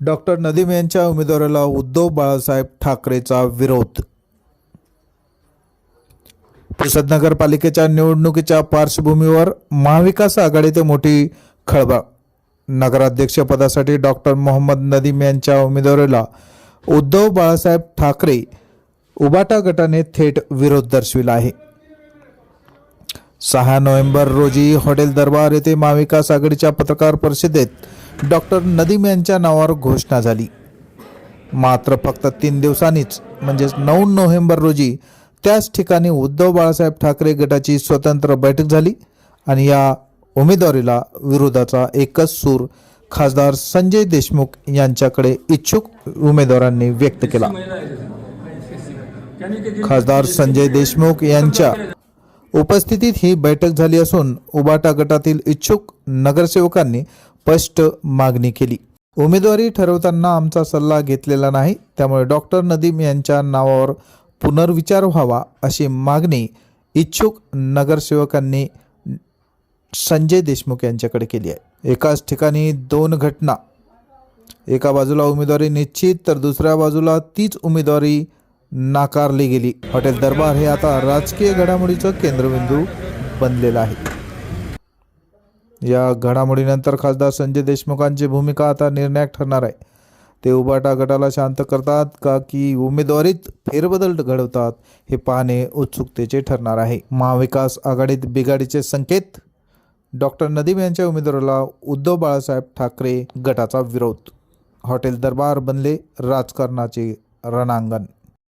Doctor Nadeem यांच्या उमेदवाराला उद्धव बाळासाहेब ठाकरेचा विरोध. पुसद नगरपालिकेच्या निवडणुकीच्या पार्श्वभूमीवर महाविकास आघाडीत मोठी खळबळ. नगराध्यक्षपदासाठी डॉक्टर मोहम्मद नदीम यांच्या उमेदवाराला उद्धव बाळासाहेब ठाकरे उबाटा गटाने थेट विरोध दर्शविला आहे. सहा नोव्हेंबर रोजी हॉटेल दरबार येथे महाविकास आघाडीच्या पत्रकार परिषदेत डॉक्टर नदीम यांच्या नावावर घोषणा झाली. मात्र फक्त तीन दिवसांनीच म्हणजेच नऊ नोव्हेंबर रोजी त्याच ठिकाणी उद्धव बाळासाहेब ठाकरे गटाची स्वतंत्र बैठक झाली आणि या उमेदवारीला विरोधाचा एकच सूर खासदार संजय देशमुख यांच्याकडे इच्छुक उमेदवारांनी व्यक्त केला. खासदार संजय देशमुख यांच्या उपस्थितीत ही बैठक झाली असून उबाटा गटातील इच्छुक नगरसेवकांनी स्पष्ट मागणी केली. उमेदवारी ठरवताना आमचा सल्ला घेतलेला नाही त्यामुळे डॉक्टर नदीम यांच्या नावावर पुनर्विचार व्हावा अशी मागणी इच्छुक नगरसेवकांनी संजय देशमुख यांच्याकडे केली आहे. एकाच ठिकाणी दोन घटना. एका बाजूला उमेदवारी निश्चित तर दुसऱ्या बाजूला तीच उमेदवारी नाकारली गेली. हॉटेल दरबार हे आता राजकीय घडामोडीचं केंद्रबिंदू बनलेलं आहे. या घडामोडीनंतर खासदार संजय देशमुखांची भूमिका आता निर्णायक ठरणार आहे. ते उबाटा गटाला शांत करतात का की उमेदवारीत फेरबदल घडवतात हे पाहणे उत्सुकतेचे ठरणार आहे. महाविकास आघाडीत बिघाडीचे संकेत? डॉक्टर नदीम यांच्या उमेदवाराला उद्धव बाळासाहेब ठाकरे गटाचा विरोध. हॉटेल दरबार बनले राजकारणाचे रणांगण.